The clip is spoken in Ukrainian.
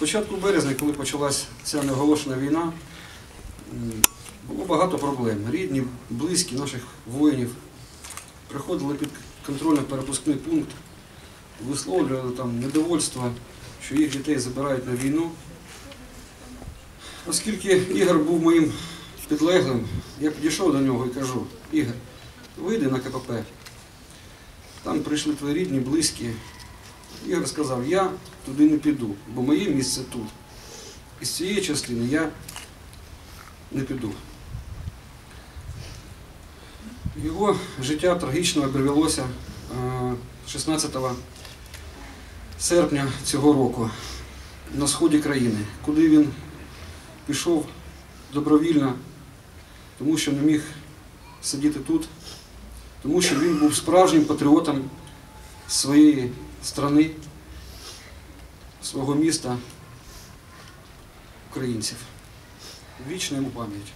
початку березня, коли почалась ця неоголошена війна, було багато проблем. Рідні, близькі наших воїнів приходили під контрольно-перепускний пункт, висловлювали там недовольство, що їх дітей забирають на війну. Оскільки Ігор був моїм підлеглим, я підійшов до нього і кажу, Ігор, вийди на КПП. Там прийшли твої рідні, близькі. Ігор сказав, я туди не піду, бо моє місце тут. І з цієї частини я не піду. Його життя трагічно обірвалося е, 16 серпня цього року на сході країни, куди він пішов добровільно, тому що не міг сидіти тут, тому що він був справжнім патріотом своєї страни, свого міста, українців. Вічна йому пам'ять.